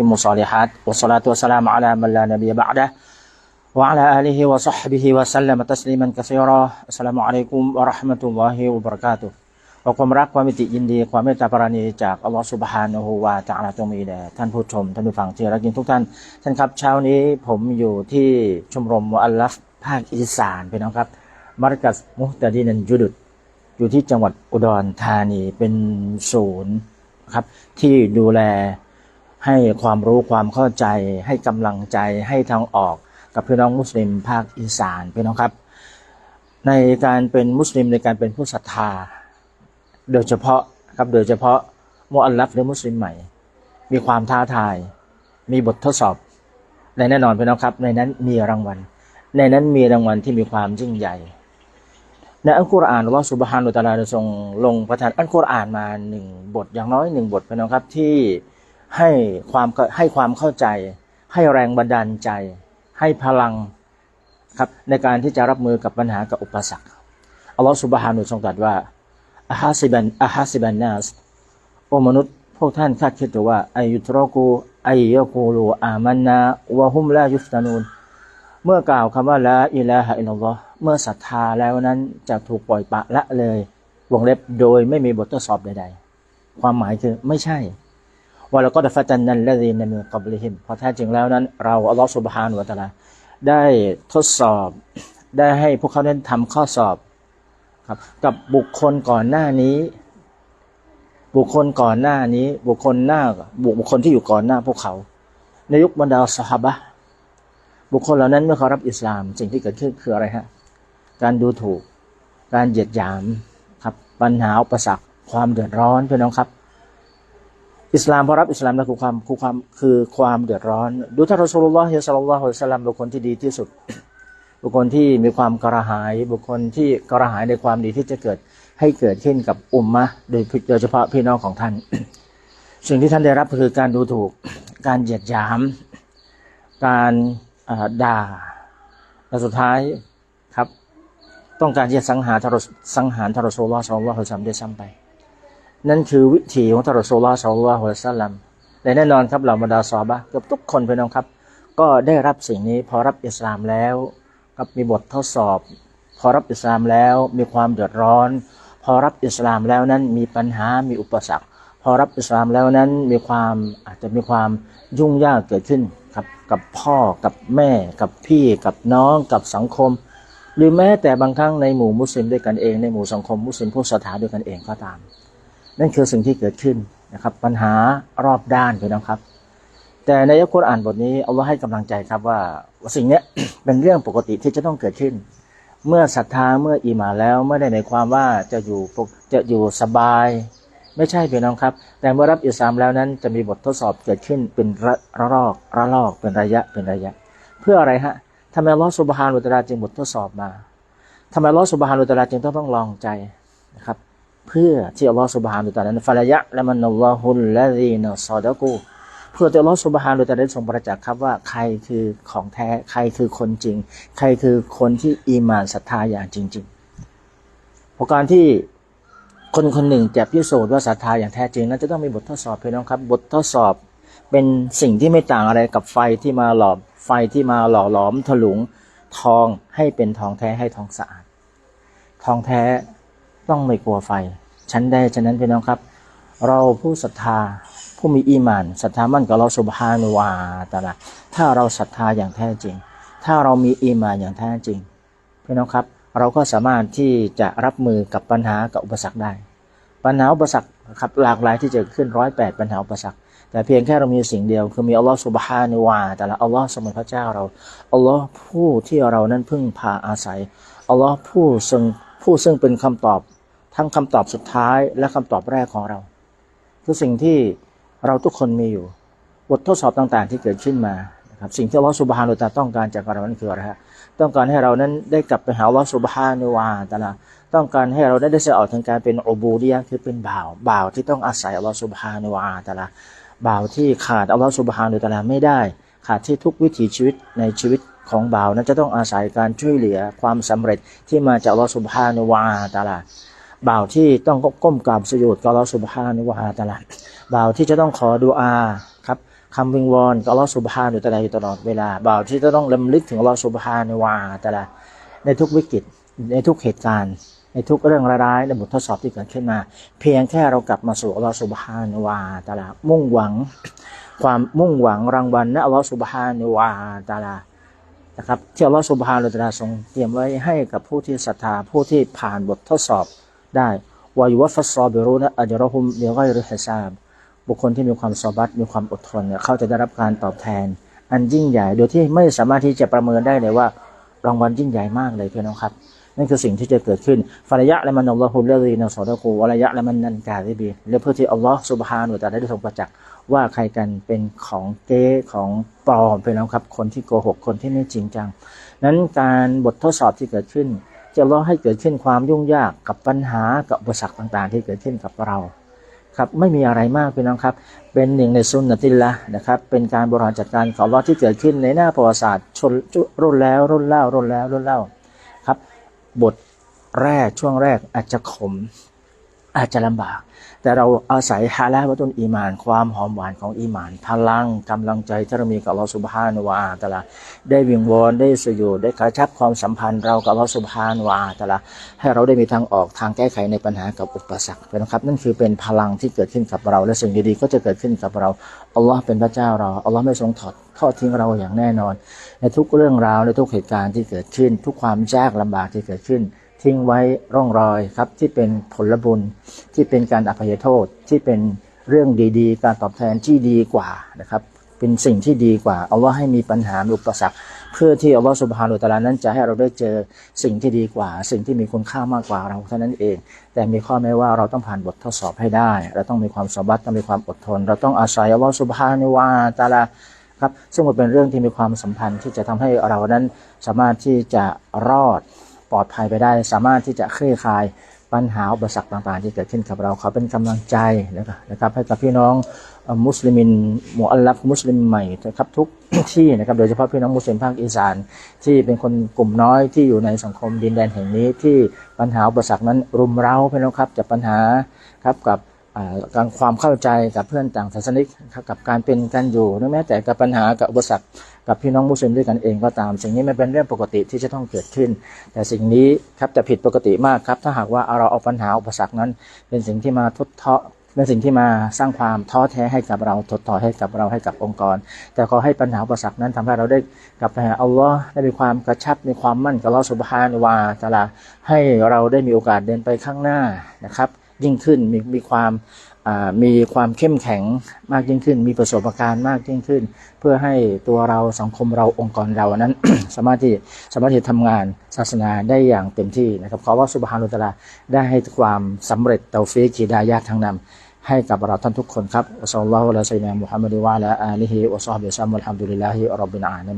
الصالحات والصلاة والسلام على من لا نبي بعده وعلى آله وصحبه وسلم تسليما كثيرا السلام عليكم ورحمة الله وبركاته ขอความรักความมิติยินดีความเมตตาปราณีจากอัลลอฮฺสุบฮานะฮูวาตะอาลาจงมีแด่ท่านผู้ชมท่านผู้ฟังที่รักยิ่งทุกท่านท่านครับเช้านี้ผมอยู่ที่ชมรมมุอัลลัฟภาคอีสานพี่น้องครับมารกัสมุฮตะดีนันยุดุดอยู่ที่จังหวัดอุดรธานีเป็นศูนย์ครับที่ดูแล ให้ความรู้ความเข้าใจ ให้กำลังใจให้ทางออกกับพี่น้องมุสลิมภาคอีสานพี่น้องครับ ในการเป็นมุสลิมในการเป็นผู้ศรัทธา โดยเฉพาะครับโดยเฉพาะมุอัลลัฟหรือมุสลิมใหม่ มีความท้าทาย มีบททดสอบและแน่นอนพี่น้องครับ ในนั้นมีรางวัล ในนั้นมีรางวัลที่มีความยิ่งใหญ่ในอัลกุรอานอัลลอฮฺสุบฮานุตะอาลาทรงลงประทานอัลกุรอานมาหนึ่งบทอย่างน้อยหนึ่งบทพี่น้องครับที่ ให้ความให้ความเข้าใจ ให้แรงบันดาลใจ ให้พลังครับในการที่จะรับมือกับปัญหากับอุปสรรคอัลลอฮฺสุบฮานุทรงตรัสว่าอาฮาซิบันอาฮาซิบันนัสโอมนุษย์พวกท่านคาดคิดหรือว่าอายุทรกูอายยกูลูอามันนาวะฮุมลายุฟตานูนเมื่อกล่าวคำว่าละอิลาฮะอิลลอฮ์เมื่อศรัทธาแล้วนั้นจะถูกปล่อยปะละเลยวงเล็บโดยไม่มีบททดสอบใด ๆ ความหมายคือไม่ใช่ ว่าเราก็ดฟัตันนันละดีนในมือกับลิฮิมเพราะแท้จริงแล้วนั้น เราอัลลอฮฺสุบฮานุวะตะลาได้ทดสอบได้ให้พวกเขาได้ทำข้อสอบครับกับบุคคลก่อนหน้านี้ บุคคลก่อนหน้านี้ บุคคลหน้าบุคคลที่อยู่ก่อนหน้าพวกเขา ในยุคบรรดาสหบะบุคคลเหล่านั้นเมื่อเขารับอิสลามสิ่งที่เกิดขึ้นคืออะไรฮะการดูถูก การเหยียดหยามครับปัญหาอุปสรรคความเดือดร้อนพี่น้องครับ อิสลามพอรับอิสลามแล้วคือความคือความคือความเดือดร้อน ดูท่านรอสูลุลลอฮิสัลลัลลอฮุอะลัยฮิสลลัมบุคคลที่ดีที่สุด บุคคลที่มีความกระหาย บุคคลที่กระหายในความดีที่จะเกิดให้เกิดขึ้นกับอุมมะโดยโดยเฉพาะพี่น้องของท่าน สิ่งที่ท่านได้รับคือการดูถูกการเหยียดหยาม การด่าและสุดท้ายครับ ต้องการที่จะสังหารทารสังหารทารโซลลอฮ์สัลลัลลอฮุอะลัยฮิสลลัมได้ซ้ำไป นั่นคือวิถีของทารโซลลอฮ์สัลลัลฮุอะลัยฮิวะสัลลัมและแน่นอนครับเหล่าบรรดาซอบะเกือบทุกคนพี่น้องครับ ก็ได้รับสิ่งนี้พอรับอิสลามแล้วกับมีบททดสอบ พอรับอิสลามแล้วมีความเดือดร้อน พอรับอิสลามแล้วนั้นมีปัญหามีอุปสรรค พอรับอิสลามแล้วนั้นมีความอาจจะมีความยุ่งยากเกิดขึ้นครับกับพ่อกับแม่กับพี่กับน้องกับสังคม หรือแม้แต่บางครั้งในหมู่มุสลิมด้วยกันเอง ในหมู่สังคมมุสลิมผู้ศรัทธาด้วยกันเองก็ตาม นั่นคือสิ่งที่เกิดขึ้นนะครับ ปัญหารอบด้านพี่น้องครับ แต่ในยักคุรอ่านบทนี้อัลลอฮ์ให้กำลังใจครับว่าสิ่งนี้เป็นเรื่องปกติที่จะต้องเกิดขึ้น เมื่อศรัทธาเมื่ออีมาแล้วไม่ได้หมายความว่าจะอยู่ปกจะอยู่สบาย ไม่ใช่พี่น้องครับ แต่เมื่อรับอิสลามแล้วนั้นจะมีบททดสอบเกิดขึ้นเป็นระระลอกระลอกเป็นระยะเป็นระยะ เพื่ออะไรฮะทำไมลอสุบฮานุตะอาจึงบททดสอบมาทำไมลอสุบฮานุตะอาลาจึงต้องต้องลองใจนะครับ เพื่อที่อัลลอฮ์สุบฮานุตานั้นฟะละยะและมันอัลลอฮุลละดีนซอดะกูเพื่อที่อัลลอฮ์สุบฮานุตาได้ทรงประจักษ์ครับว่าใครคือของแท้ใครคือคนจริง ใครคือคนที่อีมานศรัทธาอย่างจริงๆเพราะการที่คนคนหนึ่งจะพิสูจน์ว่าศรัทธาอย่างแท้จริงนั้นจะต้องมีบททดสอบเพี่น้องครับ บททดสอบเป็นสิ่งที่ไม่ต่างอะไรกับไฟที่มาหลอมไฟที่มาหล่อหลอมถลุงทองให้เป็นทองแท้ให้ทองสะอาด ทองแท้ ต้องไม่กลัวไฟ ชั้นใดฉะนั้นพี่น้องครับ เราผู้ศรัทธาผู้มีอีมานศรัทธามั่นกับเราสุบฮานุวาตะลาถ้าเราศรัทธาอย่างแท้จริง ถ้าเรามีอีมานอย่างแท้จริงพี่น้องครับ เราก็สามารถที่จะรับมือกับปัญหากับอุปสรรคได้ ปัญหาอุปสรรคครับหลากหลายที่จะขึ้นร้อยแปดปัญหาอุปสรรคแต่เพียงแค่เรามีสิ่งเดียวคือมีอัลลอฮฺสุบฮานุวาแต่ละอัลลอฮ์สมุนพระเจ้าเราอัลลอฮ์ผู้ที่เรานั้นพึ่งพาอาศัยอัลลอฮ์ผู้ซึ่งผู้ซึ่งเป็นคำตอบ ทั้งคำตอบสุดท้ายและคำตอบแรกของเรา คือสิ่งที่เราทุกคนมีอยู่ บททดสอบต่างๆที่เกิดขึ้นมาครับสิ่งที่อัลลอฮฺสุบฮานุตาต้องการจากเรานั้นคืออะไรฮะต้องการให้เรานั้นได้กลับไปหาอัลลอฮฺสุบฮานุวาตาลาต้องการให้เราได้ได้เสียออกทางการเป็นอบูดียคือเป็นบ่าวบ่าวที่ต้องอาศัยอัลลอฮฺสุบฮานุวาตาลาบ่าวที่ขาดอัลลอฮฺสุบฮานุตาลาไม่ได้ ขาดที่ทุกวิถีชีวิตในชีวิตของบ่าวนั้นจะต้องอาศัยการช่วยเหลือความสำเร็จที่มาจากอัลลอฮฺสุบฮานุวาตาลา บ่าวที่ต้องก้มกราบสยุดกับอัลอสุบฮานุวาตาลาบ่าวที่จะต้องขอดุอาครับคำวิงวอนกับอัลอสุบฮานุตะลาอยู่ตลอดเวลา บ่าวที่จะต้องลำลึกถึงอัลอสุบฮานุวาตะลาในทุกวิกฤตในทุกเหตุการณ์ ในทุกเรื่องร้ายในบททดสอบที่เกิดขึ้นมา เพียงแค่เรากลับมาสู่อัลลอฮ์สุบฮานุวาตะลามุ่งหวัง ความมุ่งหวังรางวัลนะอัลลอฮ์สุบฮานุวาตะลานะครับที่อัลลอฮ์สุบฮานุตะลาทรงเตรียมไว้ให้กับผู้ที่ศรัทธาผู้ที่ผ่านบททดสอบ ได้วายุวัฟฟัสซอบิรูนะอัจรอฮุมเบียกอยริฮิซาบบุคคลที่มีความสอบัตมีความอดทนเนี่ยเขาจะได้รับการตอบแทน อันยิ่งใหญ่โดยที่ไม่สามารถที่จะประเมินได้เลยว่ารางวัลยิ่งใหญ่มากเลยเพี่น้องครับ นั่นคือสิ่งที่จะเกิดขึ้นฟารยะและมันอัลลอฮุลลีนะสอดะกูวะรยะและมันนันกาลิบีและเพื่อที่อัลลอฮ์สุบฮานุตะได้ทรงประจักษ์ว่าใครกันเป็นของเก๊ของปลอมเพี่น้องครับ คนที่โกหกคนที่ไม่จริงจัง นั้นการบททดสอบที่เกิดขึ้น จะรอให้เกิดขึ้นความยุ่งยากกับปัญหากับอุปสรรคต่างๆ ที่เกิดขึ้นกับเราครับไม่มีอะไรมากพี่น้องครับ เป็นหนึ่งในซุนนะติลละนะครับ เป็นการบริหารจัดการของลอที่เกิดขึ้นในหน้าประวัติศาสตร์ชนรุ่นแล้วรุ่นเล่ารุ่นแล้วรุ่นเล่าครับ บทแรกช่วงแรกอาจจะขม อาจจะลำบาก แต่เราอาศัยฮาลาวัตุนอีมาน ความหอมหวานของอีมาน พลังกำลังใจที่เรามีกับอัลอสุบฮานวะตะลาได้วิงวอนได้สยูได้กระชับความสัมพันธ์เรากับอัลอสุบฮานวะตะลาให้เราได้มีทางออกทางแก้ไขในปัญหากับอุปสรรคนะครับ นั่นคือเป็นพลังที่เกิดขึ้นกับเรา และสิ่งดีๆก็จะเกิดขึ้นกับเราอัลลอฮ์เป็นพระเจ้าเราอัลลอฮ์ไม่ทรงถอดทอดทิ้งเราอย่างแน่นอน ในทุกเรื่องราวในทุกเหตุการณ์ที่เกิดขึ้น ทุกความยากลำบากที่เกิดขึ้น ทิ้งไว้ร่องรอยครับที่เป็นผลบุญที่เป็นการอภัยโทษที่เป็นเรื่องดีๆ การตอบแทนที่ดีกว่านะครับ เป็นสิ่งที่ดีกว่า เอาว่าให้มีปัญหาอุปสรรค เพื่อที่อัลลอฮฺสุบฮานุตาลานั้นจะให้เราได้เจอสิ่งที่ดีกว่า สิ่งที่มีคุณค่ามากกว่าเราเท่านั้นเอง แต่มีข้อแม้ว่าเราต้องผ่านบททดสอบให้ได้ เราต้องมีความสบัดต้องมีความอดทน เราต้องอาศัยอัลลอฮฺสุบฮานุวาตาลาครับซึ่งมันเป็นเรื่องที่มีความสัมพันธ์ที่จะทำให้เรานั้นสามารถที่จะรอด ปลอดภัยไปได้ สามารถที่จะคลี่คลายปัญหาอุปสรรคต่างๆ ที่เกิดขึ้นกับเราเขาเป็นกำลังใจนะครับให้กับพี่น้องมุสลิมินมุอัลลัฟมุสลิมใหม่นะครับทุกที่นะครับโดยเฉพาะพี่น้องมุสลิมภาคอีสานที่เป็นคนกลุ่มน้อยที่อยู่ในสังคมดินแดนแห่งนี้ที่ปัญหาอุปสรรคนั้นรุมเร้าพี่น้องครับจากปัญหาครับกับ การความเข้าใจกับเพื่อนต่างศาสนิกครับกับการเป็นกันอยู่หรือแม้แต่กับปัญหากับอุปสรรคกับพี่น้องมุสลิมด้วยกันเองก็ตาม สิ่งนี้มันเป็นเรื่องปกติที่จะต้องเกิดขึ้น แต่สิ่งนี้ครับจะผิดปกติมากครับ ถ้าหากว่าเราเอาปัญหาอุปสรรคนั้น เป็นสิ่งที่มาทดเทาะเป็นสิ่งที่มาสร้างความท้อแท้ให้กับเราถดถอยให้กับเราให้กับองค์กร แต่ขอให้ปัญหาอุปสรรคนั้นทำให้เราได้กลับไปหาอัลลอฮ์ได้มีความกระชับมีความมั่นกับอัลลอฮ์สุบฮานวาตะอาลาให้เราได้มีโอกาสเดินไปข้างหน้านะครับ ยิ่งขึ้น มีมีความมีความเข้มแข็งมากยิ่งขึ้น มีประสบการณ์มากยิ่งขึ้น เพื่อให้ตัวเราสังคมเราองค์กรเรานั้น สามารถที่สามารถที่ทำงานศาสนาได้อย่างเต็มที่นะครับขอว่าสุบฮานุตลาได้ให้ความสำเร็จเตาฟีกีดายะห์ทั้งนำให้กับเราท่านทุกคนครับอัสสลามุอะลัยฮิวะซัลลัมมุฮัมมัดวะลาอาลิฮิวะซอฮบิฮิวะซัลลัมอัลฮัมดุลิลลาฮิร็อบบิลอาลามีน